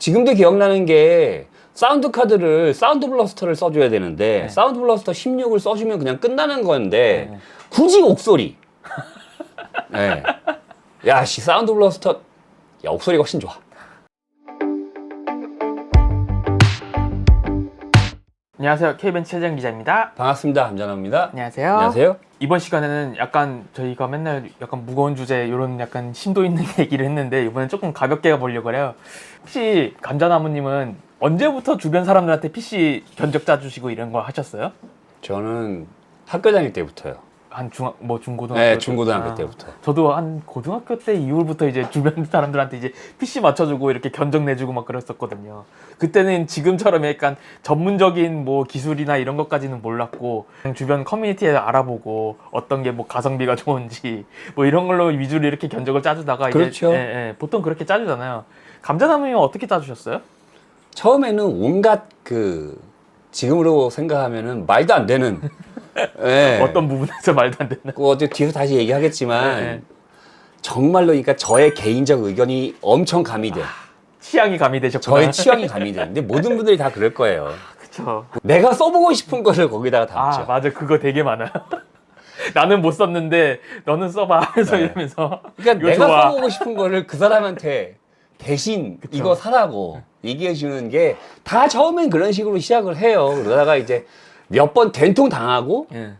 지금도 기억나는 게 사운드 카드를 사운드 블러스터를 써줘야 되는데 네. 사운드 블러스터 16을 써주면 그냥 끝나는 건데 네. 굳이 옥소리. 네. 야, 씨 사운드 블러스터 야 옥소리가 훨씬 좋아. 안녕하세요. KBN 최재현 기자입니다. 반갑습니다. 함전호입니다. 안녕하세요. 안녕하세요. 이번 시간에는 약간 저희가 맨날 약간 무거운 주제 이런 약간 심도 있는 얘기를 했는데 이번엔 조금 가볍게 가보려고 해요. 혹시 감자나무님은 언제부터 주변 사람들한테 PC 견적 짜주시고 이런 거 하셨어요? 저는 학교 다닐 때부터요. 한 중, 뭐 중고등학교 네, 때? 중고등학교 아, 때부터. 저도 한 고등학교 때 이후부터 이제 주변 사람들한테 이제 PC 맞춰주고 이렇게 견적 내주고 막 그랬었거든요. 그때는 지금처럼 약간 전문적인 뭐 기술이나 이런 것까지는 몰랐고 그냥 주변 커뮤니티에 알아보고 어떤 게 뭐 가성비가 좋은지 뭐 이런 걸로 위주로 이렇게 견적을 짜주다가 그렇죠. 이제 예, 예, 보통 그렇게 짜주잖아요. 감자나무님 어떻게 짜주셨어요? 처음에는 온갖 그 지금으로 생각하면은 말도 안 되는 예. 어떤 부분에서 말도 안 되는? 그 어디 뒤에서 다시 얘기하겠지만 네, 네. 정말로 그러니까 저의 개인적 의견이 엄청 가미돼. 취향이 가미되셨구나. 저의 취향이 가미돼. 근데 모든 분들이 다 그럴 거예요. 그쵸. 내가 써보고 싶은 거를 거기다가 담죠. 아 맞아 그거 되게 많아요. 나는 못 썼는데 너는 써봐 하면서 네. 이러면서 그러니까 이거 내가 좋아. 써보고 싶은 거를 그 사람한테 대신 그쵸. 이거 사라고 얘기해 주는 게 다 처음엔 그런 식으로 시작을 해요. 그러다가 이제 몇 번 된통 당하고 예.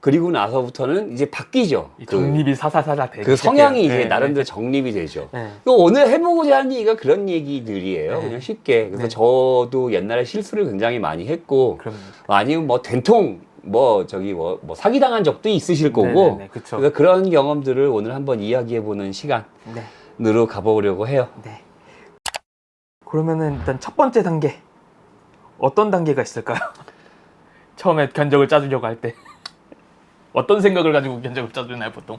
그리고 나서부터는 이제 바뀌죠. 이 그, 정립이 사사사사 되기 그 성향이 이제 시작해요. 예, 나름대로 정립이 되죠. 예. 예. 그 오늘 해보고자 하는 얘기가 그런 얘기들이에요. 네. 그냥 쉽게. 그래서 네. 저도 옛날에 실수를 굉장히 많이 했고, 그럼 아니면 뭐 된통, 뭐 저기 뭐, 뭐 사기 당한 적도 있으실 거고, 네네네, 그쵸. 그래서 그런 경험들을 오늘 한번 이야기해보는 시간으로 네. 가보려고 해요. 네. 그러면은 일단 첫 번째 단계 어떤 단계가 있을까요? 처음에 견적을 짜주려고 할 때 어떤 생각을 가지고 견적을 짜주나요 보통?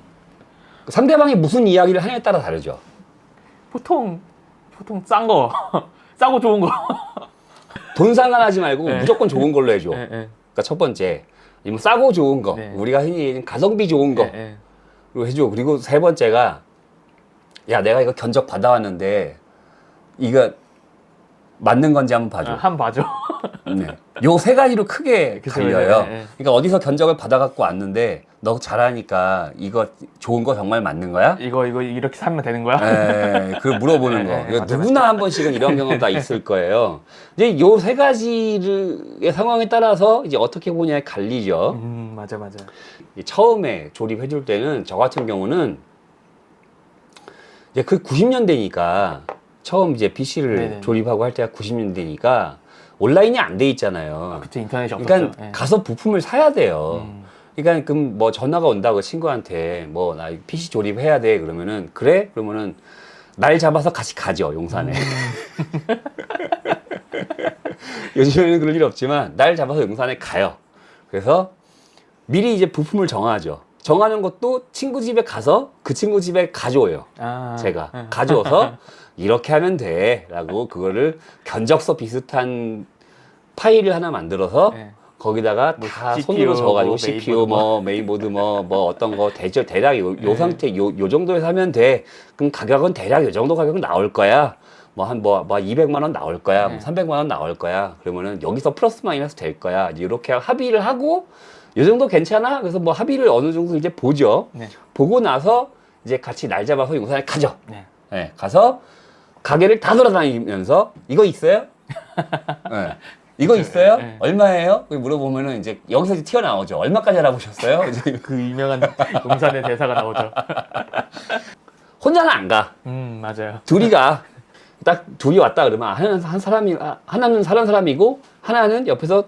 상대방이 무슨 이야기를 하냐에 따라 다르죠. 보통 보통 싼 거, 싸고 좋은 거. 돈 상관하지 말고 네. 무조건 좋은 걸로 해줘. 예, 예. 그러니까 첫 번째, 아니면 싸고 좋은 거, 네. 우리가 흔히 얘기하는 가성비 좋은 거. 예, 예. 로 해줘. 그리고 세 번째가 야 내가 이거 견적 받아왔는데 이거 맞는 건지 한번 봐줘. 아, 한 봐줘. 네. 요 세 가지로 크게 그쵸, 갈려요. 네, 네. 그러니까 어디서 견적을 받아갖고 왔는데 너 잘하니까 이거 좋은 거 정말 맞는 거야? 이거 이거 이렇게 사면 되는 거야? 에, 그 물어보는 거. 네, 네, 이거 맞아, 누구나 한 번씩은 이런 경험 다 있을 거예요. 이제 요세 가지의 상황에 따라서 이제 어떻게 보냐에 갈리죠. 음 맞아 맞아. 이 처음에 조립해 줄 때는 저 같은 경우는 이제 그 90년대니까 처음 이제 PC를 네네. 조립하고 할 때가 90년대니까 온라인이 안 돼 있잖아요. 그때 인터넷이 없었죠. 그러니까 예. 가서 부품을 사야 돼요. 음. 그러니까 그럼 뭐 전화가 온다고 친구한테 뭐 나 PC 조립해야 돼 그러면은 그래 그러면은 날 잡아서 같이 가죠 용산에. 음. 요즘에는 그럴 일 없지만 날 잡아서 용산에 가요. 그래서 미리 이제 부품을 정하죠. 정하는 것도 친구 집에 가서 그 친구 집에 가져오요. 아, 제가 예. 가져와서 이렇게 하면 돼라고 그거를 견적서 비슷한 파일을 하나 만들어서 예. 거기다가 뭐 다 CPU, 손으로 적어가지고 뭐 CPU 메인보드 뭐 메인보드 뭐 뭐 어떤 거 대죠 대략 요, 요 네. 상태 요, 요 정도에서 하면 돼 그럼 가격은 대략 요 정도 가격은 나올 거야 뭐 한 뭐 뭐 200만 원 나올 거야 뭐 네. 300만 원 나올 거야 그러면은 여기서 플러스 마이너스 될 거야 이렇게 합의를 하고 요 정도 괜찮아 그래서 뭐 합의를 어느 정도 이제 보죠 네. 보고 나서 이제 같이 날 잡아서 용산에 가죠 네. 예, 가서 가게를 다 돌아다니면서 이거 있어요? 예. 이거 있어요? 네. 얼마예요? 물어보면은 이제 여기서 이제 튀어나오죠. 얼마까지 알아보셨어요? 그 유명한 용산의 대사가 나오죠. 혼자는 안 가. 음 맞아요. 둘이 가. 딱 둘이 왔다 그러면 하나는 한 사람이 아, 하나는 사는 사람이고 하나는 옆에서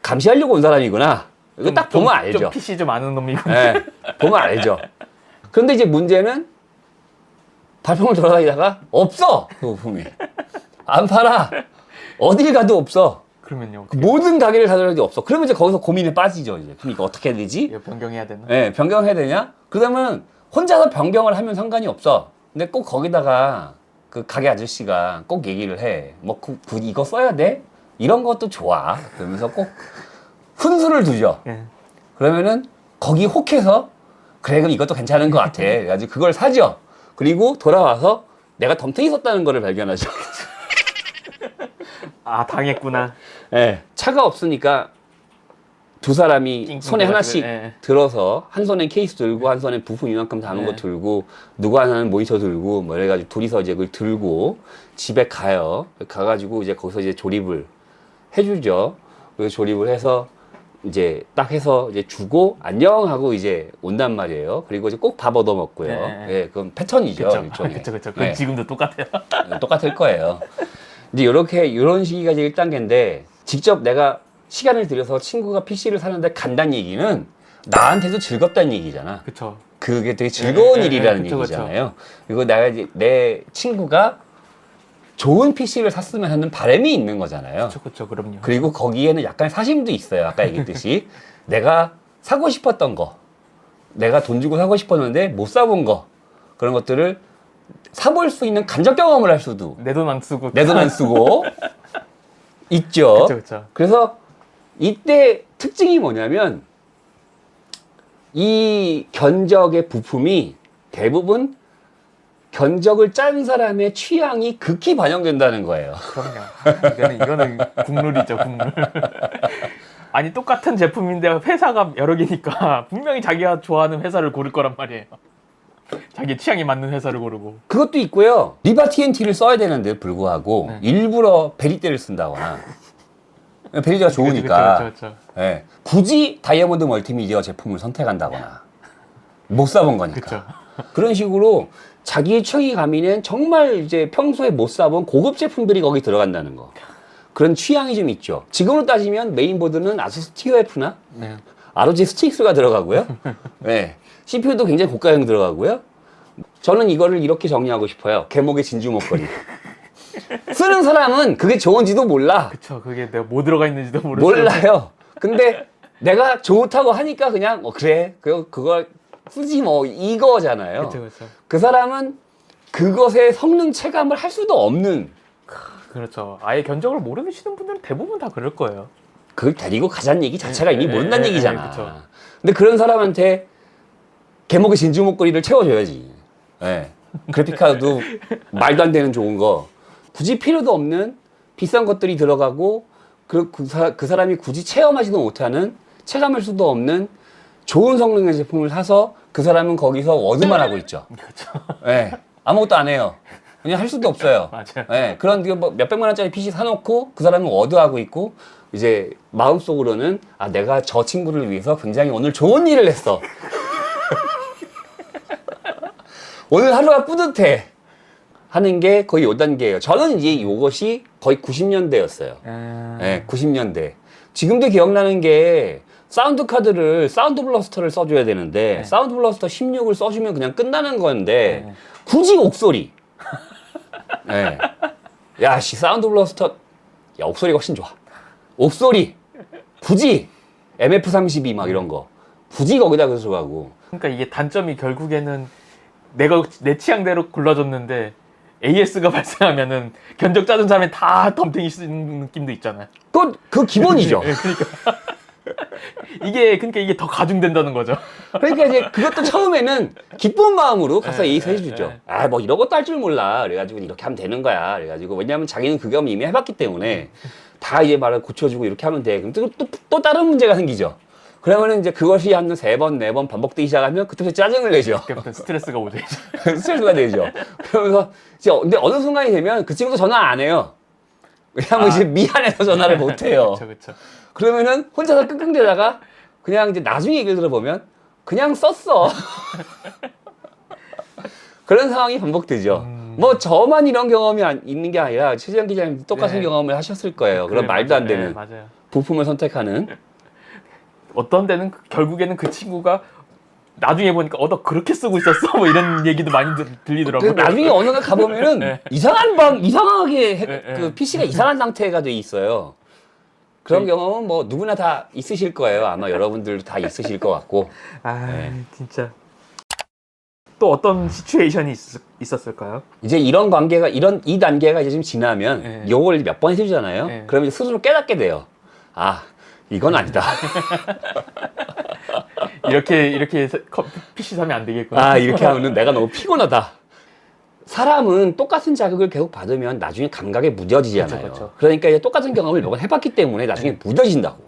감시하려고 온 사람이구나. 이거 딱 보면 알죠. 좀 PC 좀 아는 놈이고. 예, 보면 알죠. 그런데 이제 문제는 발품을 돌아다니다가 없어 그 부품이. 안 팔아. 어딜 가도 없어. 그러면요. 그 모든 가게를 다녀도 없어. 그러면 이제 거기서 고민에 빠지죠 이제. 그러니까 어떻게 해야 되지? 이거 변경해야 되나? 예 변경해야 되냐? 그러면 혼자서 변경을 하면 상관이 없어. 근데 꼭 거기다가 그 가게 아저씨가 꼭 얘기를 해뭐 그, 그 이거 써야 돼? 이런 것도 좋아. 그러면서 꼭 훈수를 두죠 예. 그러면은 거기 혹해서 그래 그럼 이것도 괜찮은 것 같아 그래가지고 그걸 사죠 그리고 돌아와서 내가 덤탱이 썼다는 거를 발견하죠 아 당했구나. 예, 차가 없으니까 두 사람이 낑낑 손에 하나씩 예. 들어서 한 손엔 케이스 들고 한 손엔 부품 이만큼 담은 네. 거 들고 누구 하나는 모니터 들고 뭐 이래가지고 둘이서 이제 그걸 들고 집에 가요. 가가지고 이제 거기서 이제 조립을 해주죠. 그래서 조립을 해서 이제 딱 해서 이제 주고 안녕 하고 이제 온단 말이에요. 그리고 이제 꼭 밥 얻어 먹고요. 네. 예, 그건 패턴이죠. 그쵸, 일종의. 그쵸, 그쵸. 그건 네. 지금도 똑같아요. 똑같을 거예요. 이제 이렇게 이런 시기가 이제 1단계인데 직접 내가 시간을 들여서 친구가 PC를 사는데 간다는 얘기는 나한테도 즐겁다는 얘기잖아. 그쵸. 그게 되게 즐거운 네, 네, 일이라는 네, 그쵸, 얘기잖아요. 그리고 내가 이제 내 친구가 좋은 PC를 샀으면 하는 바람이 있는 거잖아요. 그쵸, 그럼요. 그리고 거기에는 약간 사심도 있어요. 아까 얘기했듯이 내가 사고 싶었던 거, 내가 돈 주고 사고 싶었는데 못 사본 거 그런 것들을 사볼 수 있는 간접 경험을 할 수도 내 돈 안 쓰고. 내 돈 안 쓰고 있죠. 그쵸, 그쵸. 그래서 이때 특징이 뭐냐면 이 견적의 부품이 대부분 견적을 짠 사람의 취향이 극히 반영된다는 거예요. 그럼요. 이거는, 이거는 국룰이죠, 국룰. 아니, 똑같은 제품인데 회사가 여러 개니까 분명히 자기가 좋아하는 회사를 고를 거란 말이에요. 자기 취향에 맞는 회사를 고르고. 그것도 있고요. 리바 TNT를 써야 되는데 불구하고 네. 일부러 베리떼를 쓴다거나 베리떼가 좋으니까 그쵸, 그쵸, 그쵸. 예, 굳이 다이아몬드 멀티미디어 제품을 선택한다거나 못 사본 거니까 그런 식으로 자기의 취향이 가미는 정말 이제 평소에 못 사본 고급 제품들이 거기 들어간다는 거. 그런 취향이 좀 있죠. 지금으로 따지면 메인보드는 아수스 TOF나 네. ROG 스틱스가 들어가고요. 네, CPU도 굉장히 고가형 들어가고요. 저는 이거를 이렇게 정리하고 싶어요. 개목의 진주 목걸이. 쓰는 사람은 그게 좋은지도 몰라. 그쵸. 그게 내가 뭐 들어가 있는지도 모르죠. 몰라요. 근데 내가 좋다고 하니까 그냥 어 그래. 그거 그거 쓰지 뭐 이거잖아요. 그쵸, 그쵸. 그 사람은 그것의 성능 체감을 할 수도 없는 그렇죠. 아예 견적을 모르시는 분들은 대부분 다 그럴 거예요. 그걸 데리고 가자는 얘기 자체가 네, 이미 네, 모른다는 네, 얘기잖아. 네, 그쵸. 근데 그런 사람한테 개목의 진주 목걸이를 채워줘야지. 예. 그래픽카드도 말도 안 되는 좋은 거 굳이 필요도 없는 비싼 것들이 들어가고 그, 그, 사, 그 사람이 굳이 체험하지도 못하는 체감할 수도 없는 좋은 성능의 제품을 사서 그 사람은 거기서 워드만 하고 있죠. 그렇죠. 예. 아무것도 안 해요. 그냥 할 수도 없어요. 맞아요. 예, 그런 그뭐 몇백만 원짜리 PC 사놓고 그 사람은 워드하고 있고 이제 마음속으로는 아 내가 저 친구를 위해서 굉장히 오늘 좋은 일을 했어. 오늘 하루가 뿌듯해 하는 게 거의 요 단계예요. 저는 이제 이것이 거의 90년대였어요. 음... 예, 90년대. 지금도 기억나는 게 사운드 카드를 사운드 블러스터를 써줘야 되는데 네. 사운드 블러스터 16을 써주면 그냥 끝나는 건데 네. 굳이 옥소리. 예. 야, 씨 사운드 블러스터 야 옥소리가 훨씬 좋아. 옥소리 굳이 MF32 막 이런 거 굳이 거기다 들어가고 그러니까 이게 단점이 결국에는 내가 내 취향대로 골라줬는데 AS가 발생하면은 견적 짜준 사람이 다 덤탱이 쓰는 느낌도 있잖아요. 그, 그 기본이죠. 예, 그러니까 이게 그러니까 이게 더 가중된다는 거죠. 그러니까 이제 그것도 처음에는 기쁜 마음으로 가서 네, 얘기해 네, 주죠. 네. 아, 뭐 이런 것도 할 줄 몰라. 그래가지고 이렇게 하면 되는 거야. 그래가지고 왜냐하면 자기는 그 경험 이미 해봤기 때문에 다 이제 말을 고쳐주고 이렇게 하면 돼. 그럼 또, 또, 또 다른 문제가 생기죠. 그러면은 이제 그것이 한 세 번, 네 번 반복되기 시작하면 그때부터 짜증을 내죠. 그때부터 스트레스가 오죠. 스트레스가 되죠. 그러면서 이제 어- 근데 어느 순간이 되면 그 친구도 전화 안 해요. 왜냐하면 아. 이제 미안해서 전화를 못 해요. 그렇죠, 그렇죠. 그러면은 혼자서 끙끙대다가 그냥 이제 나중에 얘기를 들어보면 그냥 썼어. 그런 상황이 반복되죠. 음. 뭐 저만 이런 경험이 안- 있는 게 아니라 최재형 기자님 똑같은 네. 경험을 하셨을 거예요. 그런 그래, 말도 안 맞아요. 되는 네, 맞아요. 부품을 선택하는. 어떤 데는 그- 결국에는 그 친구가 나중에 보니까 어 너 그렇게 쓰고 있었어 뭐 이런 얘기도 많이 들, 그 들리더라고요. 나중에 어느 날 가보면은 네. 이상한 방 이상하게 해- 네, 네. 그 PC가 이상한 상태가 돼 있어요. 그런 저희- 경험은 뭐 누구나 다 있으실 거예요. 아마 여러분들도 다 있으실 것 같고. 아 네. 진짜 또 어떤 시츄에이션이 있, 있었을까요? 이제 이런 관계가 이런 이 단계가 이제 좀 지나면 네. 요걸 몇 번 해주잖아요. 네. 그러면 이제 스스로 깨닫게 돼요. 아 이건 아니다. 이렇게 이렇게 세- 컴- PC 사면 안 되겠구나. 아 이렇게 하면은 내가 너무 피곤하다. 사람은 똑같은 자극을 계속 받으면 나중에 감각에 무뎌지잖아요. 그쵸, 그쵸. 러니까 이제 똑같은 경험을 몇 번 해봤기 때문에 나중에 네. 무뎌진다고.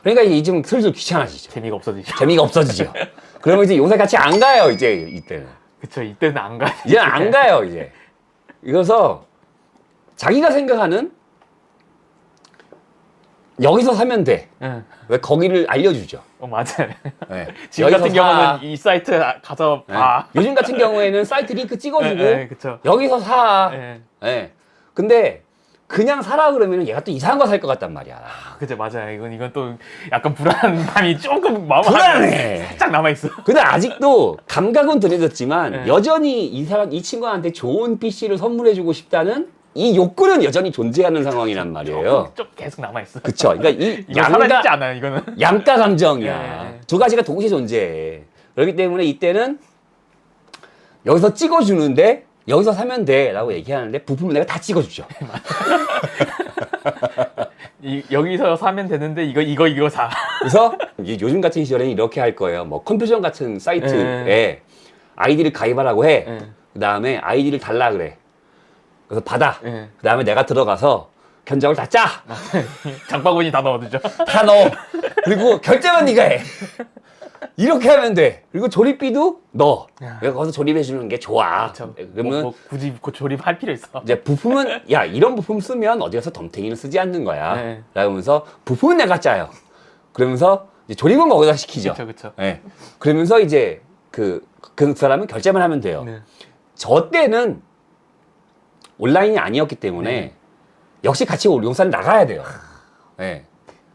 그러니까 이제 좀 슬슬 귀찮아지죠. 재미가 없어지죠. 재미가 없어지죠. 그러면 이제 요새 같이 안 가요, 이제 이때는. 그쵸 이때는 안 가. 이제 안 가요, 이제. 이래서 자기가 생각하는 여기서 사면 돼. 응. 왜 거기를 알려주죠. 어 맞아요. 네. 지금 여기서 같은 사. 경우는 이 사이트 가서 네. 봐. 요즘 같은 경우에는 사이트 링크 찍어주고 예, 예, 그쵸. 여기서 사. 예. 예. 근데 그냥 사라 그러면 얘가 또 이상한 거 살 것 같단 말이야. 그죠 맞아요. 이건 이건 또 약간 불안감이 조금 마음 불안해. 살짝 남아 있어. 근데 아직도 감각은 덜해졌지만 네. 여전히 이 사람 이 친구한테 좋은 PC를 선물해주고 싶다는 이 욕구는 여전히 존재하는 상황이란 말이에요. 좀 계속 남아 있어. 그쵸? 그러니까 이 이거 양가 사라지지 않아요 이거는. 양가 감정이야. 네. 두 가지가 동시에 존재해. 그렇기 때문에 이때는 여기서 찍어주는데 여기서 사면 돼라고 얘기하는데 부품을 내가 다 찍어주죠. 이, 여기서 사면 되는데 이거 이거 이거 사. 그래서 요즘 같은 시절에는 이렇게 할 거예요. 뭐 컴퓨전 같은 사이트에 아이디를 가입하라고 해. 예. 그 다음에 아이디를 달라 그래. 그래서 받아. 예. 그 다음에 내가 들어가서 견적을 다 짜. 장바구니 다 넣어두죠. 다 넣어. 그리고 결제만 네가 해. 이렇게 하면 돼. 그리고 조립비도 넣어. 야. 내가 거기서 조립해 주는 게 좋아. 참, 그러면 뭐, 뭐 굳이 그 조립할 필요 있어. 이제 부품은 야 이런 부품 쓰면 어디 가서 덤탱이는 쓰지 않는 거야. 네. 라면서 부품은 내가 짜요. 그러면서 이제 조립은 거기다 시키죠. 그렇죠 그렇죠. 예. 그러면서 이제 그, 그 사람은 결제만 하면 돼요. 네. 저 때는 온라인이 아니었기 때문에 네. 역시 같이 용산 나가야 돼요. 예.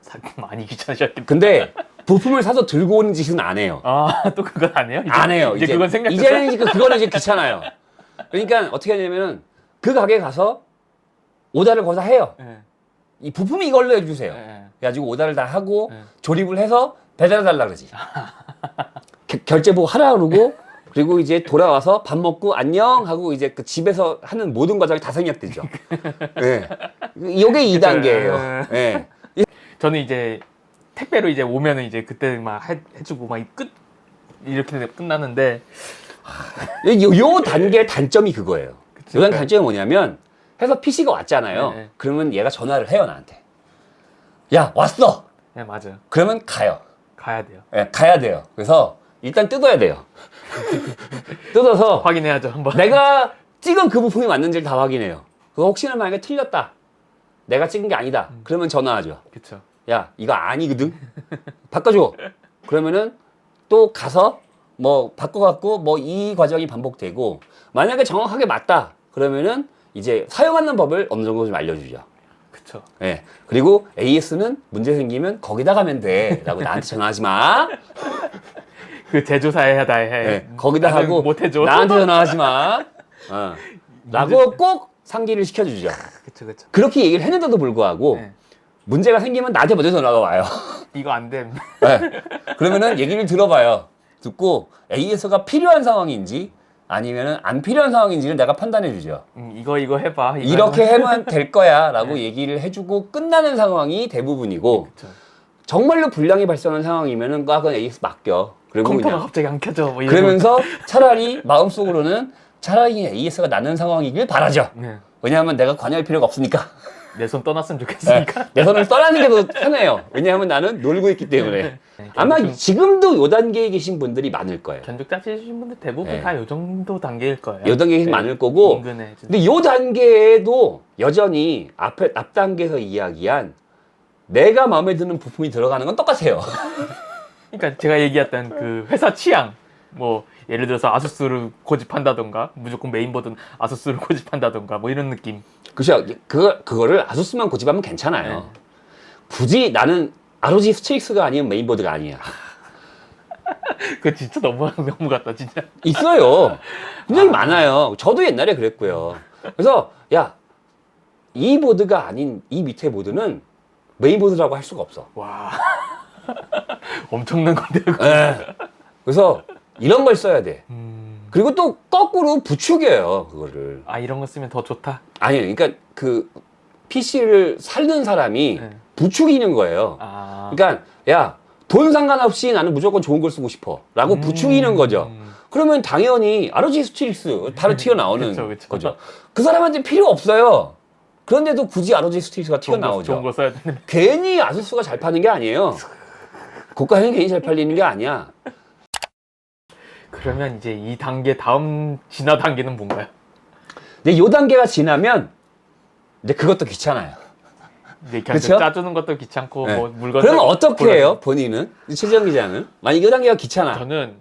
사, 많이 귀찮으셨겠다. 근데 부품을 사서 들고 오는 짓은 안 해요. 아 또 그건 안 해요? 이제, 안 해요. 이제, 그건 생략했어요. 이제는 이제 그- 그거는 이제 귀찮아요. 그러니까 어떻게 하냐면은 그 가게 가서 오다를 거기서 해요. 예. 이 부품이 이걸로 해주세요. 예. 그래가지고 오다를 다 하고 네. 조립을 해서 배달해달라 그러지. 겨- 결제 보고 하라 그러고 그리고 이제 돌아와서 밥 먹고 안녕 하고 이제 그 집에서 하는 모든 과정이 다 생략되죠. 예. 이게 2단계예요. 예. 저는 이제 택배로 이제 오면은 이제 그때 막 해, 해주고 막 끝 이렇게 끝나는데 요, 요 단계의 단점이 그거예요. 요 단- 단점이 뭐냐면 해서 PC가 왔잖아요. 네, 네. 그러면 얘가 전화를 해요 나한테. 야 왔어. 네 맞아요. 그러면 가요. 가야 돼요. 예, 가야 돼요. 그래서 일단 뜯어야 돼요. 뜯어서 확인해야죠 한번. 내가 찍은 그 부품이 맞는지를 다 확인해요. 그거 혹시나 만약에 틀렸다. 내가 찍은 게 아니다. 그러면 전화하죠. 그렇죠. 야, 이거 아니거든. 바꿔줘. 그러면은 또 가서 뭐 바꿔갖고 뭐 이 과정이 반복되고 만약에 정확하게 맞다. 그러면은 이제 사용하는 법을 어느 정도 좀 알려주죠. 그렇죠. 예. 그리고 AS는 문제 생기면 거기다 가면 돼. 라고 나한테 전화하지 마. 그 제조사에 다 해. 예. 거기다 나는 하고 못 해줘. 나한테 전화하지 마. 어. 라고 꼭 상기를 시켜주죠. 그렇죠 그렇죠. 그렇게 얘기를 했는데도 불구하고 네. 문제가 생기면 나한테 먼저 전화가 와요. 이거 안 됨. 네. 그러면은 얘기를 들어봐요. 듣고 AS가 필요한 상황인지 아니면은 안 필요한 상황인지를 내가 판단해 주죠. 음, 이거 이거 해봐. 이거 이렇게 해봐. 하면 될 거야 라고 얘기를 해주고 끝나는 상황이 대부분이고 그쵸. 정말로 불량이 발생한 상황이면은 아, 그건 AS 맡겨. 그리고 컴퓨터가 그냥 갑자기 안 켜져. 뭐 이러고. 그러면서 차라리 마음속으로는 차라리 AS가 나는 상황이길 바라죠. 네. 왜냐하면 내가 관여할 필요가 없으니까. 내 손 떠났으면 네. 좋겠으니까. 내 손을 떠나는 게 더 편해요. 왜냐하면 나는 놀고 있기 때문에. 네, 아마 견적- 지금도 요 단계에 계신 분들이 많을 거예요. 견적 짜시신 분들 대부분 네. 다 요 정도 단계일 거예요. 요 단계에 네. 많을 거고. 인근에 진짜. 근데 요 단계에도 여전히 앞에 앞 단계에서 이야기한 내가 마음에 드는 부품이 들어가는 건 똑같아요. 그러니까 제가 얘기했던 그 회사 취향 뭐 예를 들어서 아수스를 고집한다던가 무조건 메인보드는 아수스를 고집한다던가 뭐 이런 느낌 그죠? 그거 그거를 아수스만 고집하면 괜찮아요. 네. 굳이 나는 ROG 스트릭스가 아니면 메인보드가 아니야. 그거 진짜 너무 너무 같다 진짜 있어요. 굉장히 많아요. 저도 옛날에 그랬고요. 그래서 야, 이 보드가 아닌 이 밑에 보드는 메인보드라고 할 수가 없어. 와 엄청난 건데. 예. 그래서 이런 걸 써야 돼. 음, 그리고 또 거꾸로 부추겨요, 그거를. 아 이런 거 쓰면 더 좋다 아니요, 그러니까 그 PC를 살는 사람이 네. 부추기는 거예요. 아 그러니까 야, 돈 상관없이 나는 무조건 좋은 걸 쓰고 싶어. 라고 음. 부추기는 거죠. 그러면 당연히 ROG 스틸스 바로 튀어나오는 그쵸, 그쵸. 거죠. 그 사람한테 필요 없어요. 그런데도 굳이 좋은 거, 튀어나오죠. 거 써야 되는데. 괜히 아수스가 잘 파는 게 아니에요. 고가는 괜히 잘 팔리는 게 아니야. 그러면 이제 이 단계 다음 진화 단계는 뭔가요? 근데 요 단계가 지나면 이제 그것도 귀찮아요. 이제 그쵸? 짜주는 것도 귀찮고 네. 뭐 물건 그러면 사고 어떻게 골라주는 해요? 본인은 최정 기자는 만약 요 단계가 귀찮아. 저는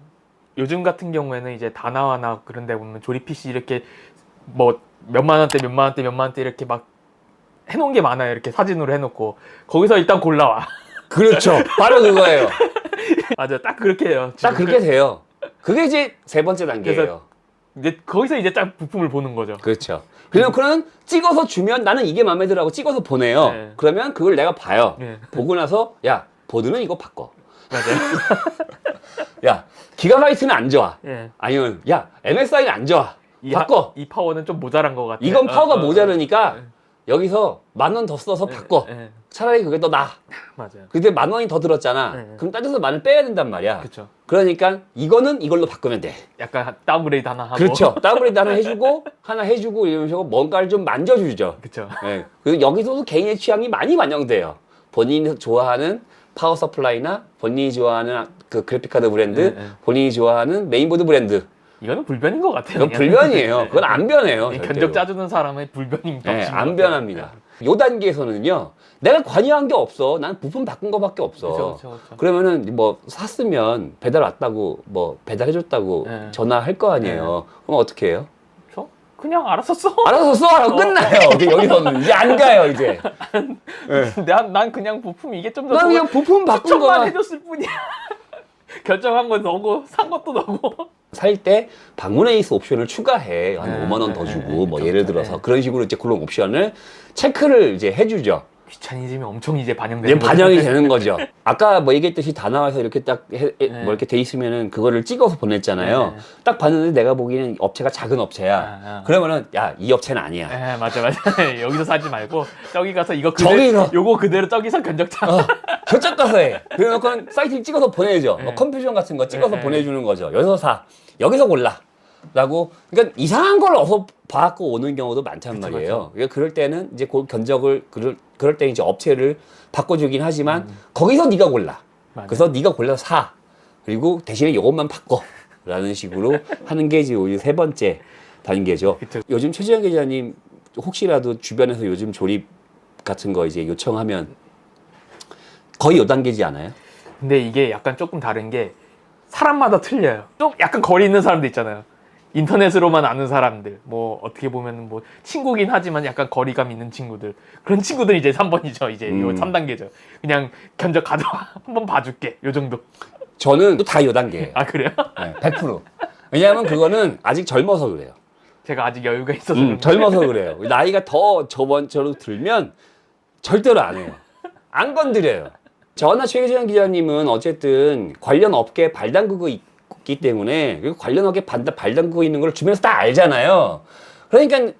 요즘 같은 경우에는 이제 다나와나 그런 데 보면 조립 PC 이렇게 뭐 몇만 원대 몇만 원대 몇만 원대 이렇게 막 해놓은 게 많아요. 이렇게 사진으로 해놓고 거기서 일단 골라와. 그렇죠. 바로 그거예요. 맞아, 딱 그렇게 해요. 딱. 그렇게 돼요. 그게 이제 세 번째 단계예요. 이제 거기서 이제 딱 부품을 보는 거죠. 그렇죠. 그러면 그는 찍어서 주면 나는 이게 마음에 들어하고 찍어서 보내요. 네. 그러면 그걸 내가 봐요. 네. 보고 나서 야 보드는 이거 바꿔. 맞아요. 야 기가바이트는 안 좋아. 예. 아니면 야 MSI는 안 좋아. 이 바꿔. 하- 이 파워는 좀 모자란 것 같아요. 이건 파워가 어, 어, 모자르니까 네. 여기서 만 원 더 써서 예, 바꿔. 예, 차라리 그게 더 나아. 맞아요. 근데 만 원이 더 들었잖아. 네. 그럼 따져서 만을 빼야 된단 말이야. 그렇죠. 그러니까 이거는 이걸로 바꾸면 돼. 약간 다운그레이드 하나 하고. 그렇죠. 다운그레이드 하나 해주고 하나 해주고 식으로 뭔가를 좀 만져주죠. 그렇죠. 예. 그리고 여기서도 개인의 취향이 많이 반영돼요. 본인이 좋아하는 파워 서플라이나 본인이 좋아하는 그 그래픽 카드 브랜드, 네, 네. 본인이 좋아하는 메인보드 브랜드. 이거는 불변인 것 같아요. 그냥. 불변이에요. 네. 그건 안 변해요. 이 절대로. 견적 짜주는 사람의 예, 덕신 안 변합니다. 요 단계에서는요. 내가 관여한 게 없어. 난 부품 바꾼 거밖에 없어. 그렇죠, 그렇죠. 그러면은 뭐 샀으면 배달 왔다고 뭐 배달해줬다고 네. 전화할 거 아니에요. 그럼 어떻게 해요? 저 그냥 알아서 써. 알아서 써라고 끝나요. 이제 여기서는 이제 안 가요 이제. 네. 난, 난 그냥 부품 이게 좀 더 난 그냥 부품 바꾼 거만 해줬을 뿐이야. 결정한 건 너고 산 것도 너고. 살 때 방문 에이스 옵션을 추가해 한 네, 5만 원 더 네, 주고 네, 뭐 그렇죠. 예를 들어서 네. 그런 식으로 이제 그런 옵션을 체크를 이제 해주죠. 귀차니즘이 엄청 이제 반영되는 이제 반영이. 되는 거죠. 아까 뭐 얘기했듯이 다 나와서 이렇게 딱 해, 해- 네. 뭐 이렇게 돼 있으면은 그거를 찍어서 보냈잖아요. 네. 딱 봤는데 내가 보기에는 업체가 작은 업체야. 아, 아. 그러면은 야 이 업체는 아니야. 예, 맞아 맞아. 여기서 사지 말고 저기 가서 이거 저기 그대로 가. 요거 그대로 저기서 견적자. 어, 저쪽 가서 해. 그래놓고 사이트에 찍어서 보내줘. 뭐 네. 컴퓨전 같은 거 찍어서 네, 보내주는 거죠. 여기서 사. 여기서 골라. 라고. 그러니까 이상한 걸 어서 봐갖고 오는 경우도 많단 그쵸, 말이에요. 그러니까 그럴 때는 이제 그 견적을, 그럴, 그럴 때 이제 업체를 바꿔주긴 하지만 거기서 네가 골라. 맞아요. 그래서 네가 골라서 사. 그리고 대신에 이것만 바꿔. 라는 식으로 하는 게 이제 오히려 세 번째 단계죠. 그쵸. 요즘 최지현 기자님 혹시라도 주변에서 요즘 조립 같은 거 이제 요청하면 거의 요 단계지 않아요? 근데 이게 약간 조금 다른 게 사람마다 틀려요. 좀 약간 거리 있는 사람도 있잖아요. 인터넷으로만 아는 사람들, 뭐 어떻게 보면 뭐 친구긴 하지만 약간 거리감 있는 친구들 그런 친구들 이제 3번이죠. 이제 음. 요 3단계죠. 그냥 견적 가져와 한번 봐줄게. 요 정도. 저는 또 다 요 단계예요. 아 그래요? 네, 100%. 왜냐하면 그거는 아직 젊어서 그래요. 제가 아직 여유가 있어서 음, 그런 젊어서 그래요. 나이가 더 저번처럼 들면 절대로 안 해요. 안 건드려요. 저나 최기정 기자님은 어쨌든 관련 업계에 발담그고 있기 때문에 그리고 관련 업계에 발- 발담그고 있는 걸 주변에서 다 알잖아요. 그러니까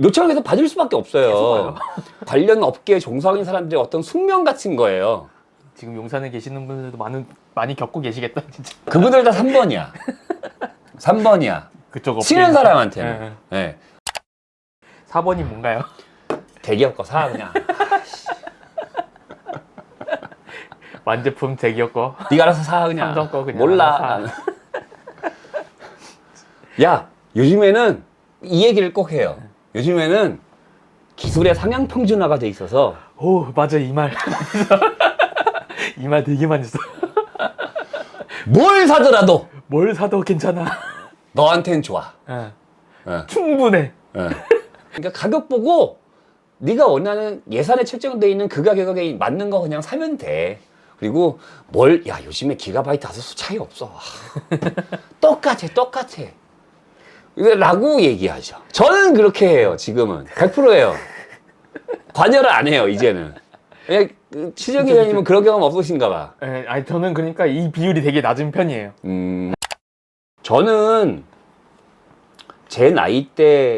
요청해서 받을 수밖에 없어요. 계속 관련 업계에 종사하는 사람들의 어떤 숙명 같은 거예요. 지금 용산에 계시는 분들도 많은 많이 겪고 계시겠다 진짜. 그분들 다 3번이야. 3번이야. 그쪽 업계. 치는 사람한테는. 네. 네. 4번이 뭔가요? 대기업 거사 그냥. 완제품 대기업 거. 네가 알아서 사 그냥. 삼성 거 그냥 몰라. 알아서. 야 요즘에는 이 얘기를 꼭 해요. 요즘에는 기술의 상향 평준화가 돼 있어서 오 맞아 이 말. 이 말 되게 많이 써. 뭘 사더라도 뭘 사도 괜찮아. 너한텐 좋아. 예. 예, 충분해. 예. 그러니까 가격 보고 네가 원하는 예산에 책정돼 있는 그 가격에 맞는 거 그냥 사면 돼. 그리고 뭘 야 요즘에 기가바이트 아수수 차이 없어. 똑같아 똑같아. 라고 얘기하죠. 저는 그렇게 해요 지금은 100%예요. 관여를 안 해요 이제는. 시정 기자님은 그런 경험 없으신가 봐. 예, 아니 저는 그러니까 이 비율이 되게 낮은 편이에요. 음, 저는 제 나이대의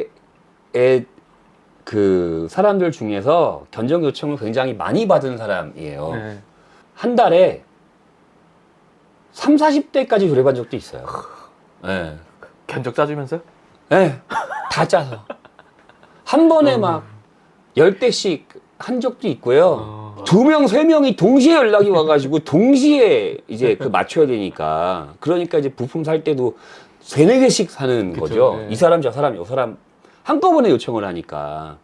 그 사람들 중에서 견적 요청을 굉장히 많이 받은 사람이에요. 예. 한 달에 3, 40대까지 조립한 적도 있어요. 예. 견적 짜주면서요? 예. 다 짜서. 한 번에 막열 대씩 한 적도 있고요. 어. 두 명, 세 명이 동시에 연락이 와가지고 동시에 이제 그 맞춰야 되니까. 그러니까 이제 부품 살 때도 세네 개씩 사는 그쵸, 거죠. 네. 이 사람, 저 사람, 요 사람 한꺼번에 요청을 하니까.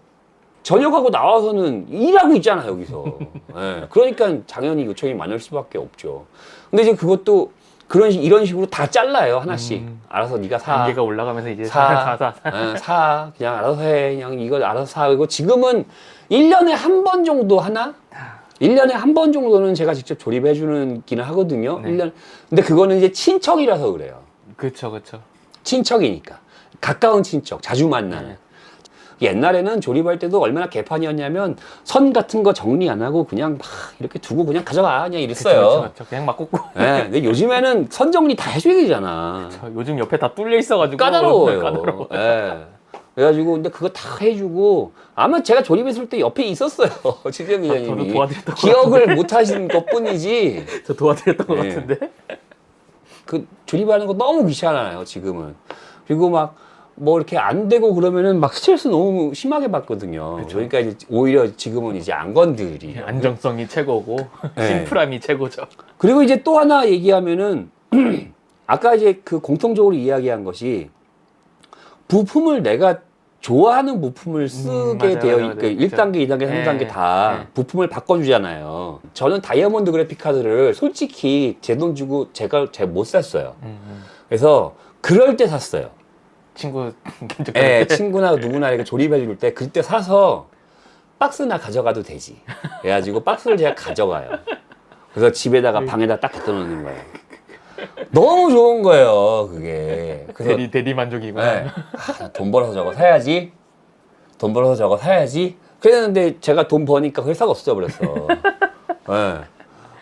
저녁하고 나와서는 일하고 있잖아, 여기서. 예. 그러니까 당연히 요청이 많을 수밖에 없죠. 근데 이제 그것도 그런, 식- 이런 식으로 다 잘라요, 하나씩. 음. 알아서 네가 사. 단계가 올라가면서 이제 사, 사, 사, 사. 어, 사, 그냥 알아서 해. 그냥 이거 알아서 사. 그리고 지금은 1년에 한 번 정도 하나? 1년에 한 번 정도는 제가 직접 조립해 주는 하거든요. 네. 일 1년. 근데 그거는 이제 친척이라서 그래요. 그쵸, 그쵸. 친척이니까. 가까운 친척, 자주 만나는. 네. 옛날에는 조립할 때도 얼마나 개판이었냐면 선 같은 거 정리 안 하고 그냥 막 이렇게 두고 그냥 가져가. 그냥 그쵸, 이랬어요. 그쵸, 그쵸. 그냥 막 꽂고. 예, 근데 요즘에는 선 정리 다 해줘야 되잖아. 저 요즘 옆에 다 뚫려 있어가지고. 까다로워요. 까다로워. 예. 그래가지고 근데 그거 다 해주고 아마 제가 조립했을 때 옆에 있었어요 최재형 저도 기자님이 도와드렸던 것 기억을 못 하신 것뿐이지 저 도와드렸던 것 네. 같은데. 그 조립하는 거 너무 귀찮아요 지금은 그리고 막 뭐 이렇게 안 되고 그러면은 막 스트레스 너무 심하게 받거든요 그쵸. 그러니까 이제 오히려 지금은 이제 안 건드리 안정성이 최고고 네. 심플함이 최고죠. 그리고 이제 또 하나 얘기하면은 아까 이제 그 공통적으로 이야기한 것이 부품을 내가 좋아하는 부품을 쓰게 음, 맞아요, 되어 있고 맞아요. 1단계, 2단계, 네, 3단계 다 네. 부품을 바꿔주잖아요. 저는 다이아몬드 그래픽 카드를 솔직히 제 돈 주고 제가 잘 못 샀어요. 음, 음. 그래서 그럴 때 샀어요. 친구 예, 때 친구나 누구나 이렇게 조립해 줄 때 그때 사서 박스나 가져가도 되지. 그래가지고 박스를 제가 가져가요. 그래서 집에다가 방에다 딱 갖다 놓는 거예요. 너무 좋은 거예요, 그게. 그래서 대리 대리 만족이구나. 네. 아, 돈 벌어서 저거 사야지. 돈 벌어서 저거 사야지. 그랬는데 제가 돈 버니까 회사가 없어져 버렸어. 예.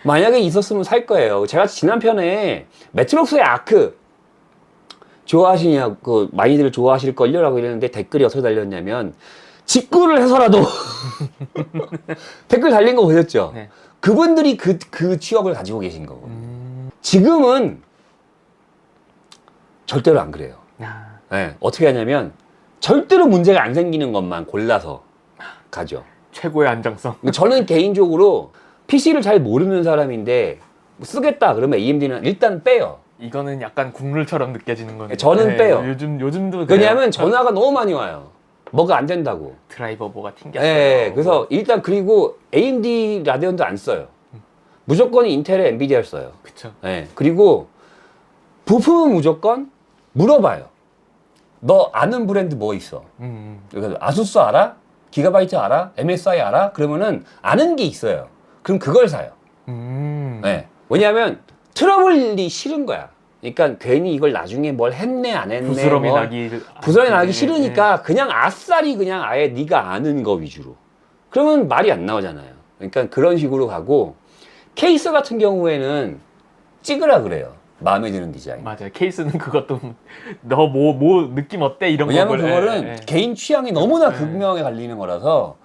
만약에 있었으면 살 거예요. 제가 지난 편에 매트록스의 아크 좋아하시냐고 그 많이들 좋아하실걸요 라고 이랬는데 댓글이 어떻게 달렸냐면 직구를 해서라도 댓글 달린 거 보셨죠? 네. 그분들이 그, 그 취업을 가지고 계신 거고. 음, 지금은 절대로 안 그래요. 아, 예, 어떻게 하냐면 절대로 문제가 안 생기는 것만 골라서 가죠. 최고의 안정성. 저는 개인적으로 PC를 잘 모르는 사람인데 쓰겠다 그러면 AMD는 일단 빼요. 이거는 약간 국룰처럼 느껴지는 거네요. 저는 빼요. 요즘 요즘도 그래요. 왜냐하면 전화가 너무 많이 와요. 뭐가 안 된다고. 드라이버 뭐가 튕겼어요. 예, 그래서 일단 그리고 AMD 라데온도 안 써요. 무조건 인텔에 엔비디아를 써요. 그쵸. 예, 그리고 부품은 무조건 물어봐요. 너 아는 브랜드 뭐 있어? 음, 그래서 아수스 알아? 기가바이트 알아? MSI 알아? 그러면은 아는 게 있어요. 그럼 그걸 사요. 음, 네. 왜냐하면 트러블이 싫은 거야. 그러니까 괜히 이걸 나중에 뭘 했네 안 했네 부스럼이 뭐 나기 부스럼이 아, 나기 예, 싫으니까 그냥 아싸리 그냥 아예 네가 아는 거 위주로. 그러면 말이 안 나오잖아요. 그러니까 그런 식으로 가고 케이스 같은 경우에는 찍으라 그래요. 마음에 드는 디자인. 예. 맞아요. 케이스는 그것도 너 뭐뭐 느낌 어때 이런 왜냐면 걸, 그거는 예, 예. 개인 취향이 너무나 네. 극명하게 갈리는 거라서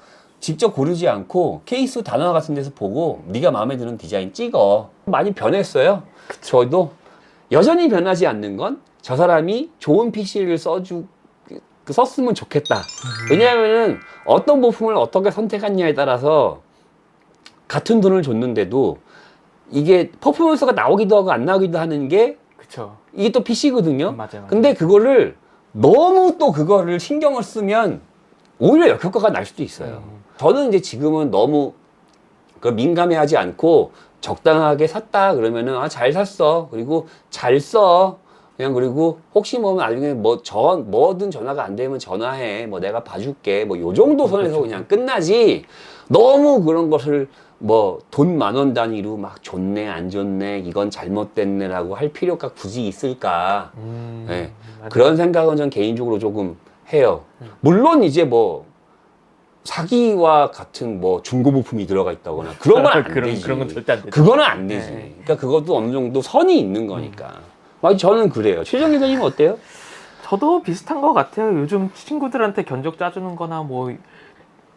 직접 고르지 않고 케이스 단어 같은 데서 보고 네가 마음에 드는 디자인 찍어. 많이 변했어요. 저도 여전히 변하지 않는 건 저 사람이 좋은 PC를 써주 그 썼으면 좋겠다. 왜냐하면은 어떤 부품을 어떻게 선택했냐에 따라서 같은 돈을 줬는데도 이게 퍼포먼스가 나오기도 하고 안 나오기도 하는 게 그쵸. 이게 또 PC거든요. 맞아요. 맞아요. 근데 그거를 너무 또 그거를 신경을 쓰면 오히려 역효과가 날 수도 있어요. 음. 저는 이제 지금은 너무 그 민감해하지 않고 적당하게 샀다 그러면은 아 잘 샀어 그리고 잘 써 그냥 그리고 혹시 뭐 나중에 뭐전 뭐든 전화가 안 되면 전화해 뭐 내가 봐줄게 뭐 요 정도 선에서 그냥 끝나지 너무 그런 것을 뭐 돈 만 원 단위로 막 좋네 안 좋네 이건 잘못됐네라고 할 필요가 굳이 있을까 음, 네. 그런 생각은 전 개인적으로 조금 해요. 음. 물론 이제 뭐 사기와 같은 뭐 중고 부품이 들어가 있다거나 그런 건 안 그런 되지. 그런 건 절대 안 되죠. 그거는 안 되지. 네. 그러니까 그것도 어느 정도 선이 있는 거니까. 막 저는 그래요. 최정 기자님은 어때요? 저도 비슷한 것 같아요. 요즘 친구들한테 견적 짜주는 거나 뭐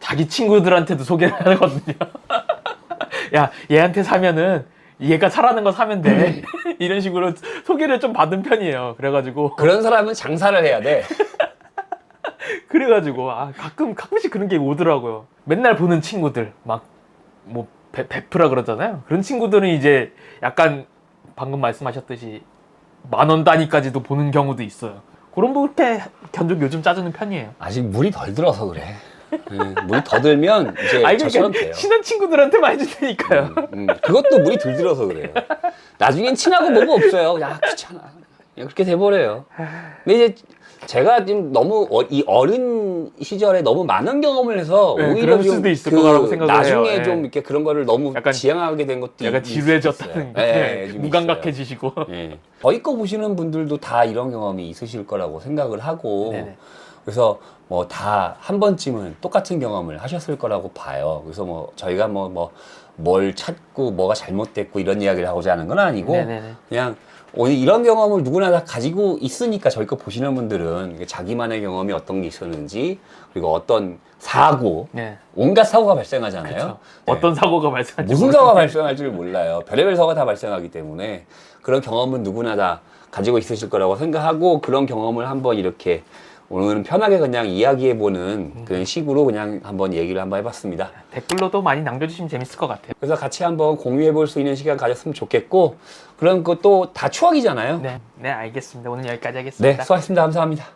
자기 친구들한테도 소개를 하거든요. 야, 얘한테 사면은 얘가 잘하는 거 사면 돼 이런 식으로 소개를 좀 받은 편이에요. 그래가지고 그런 사람은 장사를 해야 돼. 그래가지고 아 가끔 가끔씩 그런 게 오더라고요. 맨날 보는 친구들 막뭐 베프라 그러잖아요. 그런 친구들은 이제 약간 방금 말씀하셨듯이 만 원 단위까지도 보는 경우도 있어요. 그런 거 그렇게 견적 요즘 짜주는 편이에요. 아직 물이 덜 들어서 그래. 음, 물이 더 들면 이제 아니 저처럼 그러니까 돼요. 친한 친구들한테 많이 준다니까요. 음, 음, 그것도 물이 덜 들어서 그래요. 나중엔 친하고 뭐가 없어요. 야 귀찮아. 그냥 그렇게 돼버려요. 근데 이제 제가 지금 너무 어, 이 어린 시절에 너무 많은 경험을 해서 네, 오히려 그럴 좀 수도 있을 거라고 생각을 나중에 해요. 좀 예. 이렇게 그런 거를 너무 약간- 지향하게 된 것도 약간 있- 지루해졌다는 있어요. 게 예, 좀 무감각해지시고. 있어요. 예. 저희 거 보시는 분들도 다 이런 경험이 있으실 거라고 생각을 하고 네네. 그래서 뭐 다 한 번쯤은 똑같은 경험을 하셨을 거라고 봐요. 그래서 뭐 저희가 뭐 뭐 뭘 찾고 뭐가 잘못됐고 이런 이야기를 하고자 하는 건 아니고 네네네. 그냥 오늘 이런 경험을 누구나 다 가지고 있으니까 저희 거 보시는 분들은 자기만의 경험이 어떤 게 있었는지 그리고 어떤 사고 네. 온갖 사고가 발생하잖아요. 네. 어떤 사고가 발생할지 무슨 사고가 발생할 줄 몰라요. 별의별 사고가 다 발생하기 때문에 그런 경험은 누구나 다 가지고 있으실 거라고 생각하고 그런 경험을 한번 이렇게 오늘은 편하게 그냥 이야기해보는 그런 식으로 그냥 한번 얘기를 한번 해봤습니다. 댓글로도 많이 남겨주시면 재밌을 것 같아요. 그래서 같이 한번 공유해볼 수 있는 시간 가졌으면 좋겠고 그런 것도 다 추억이잖아요. 네, 네 알겠습니다. 오늘 여기까지 네, 하겠습니다. 수고하셨습니다. 감사합니다.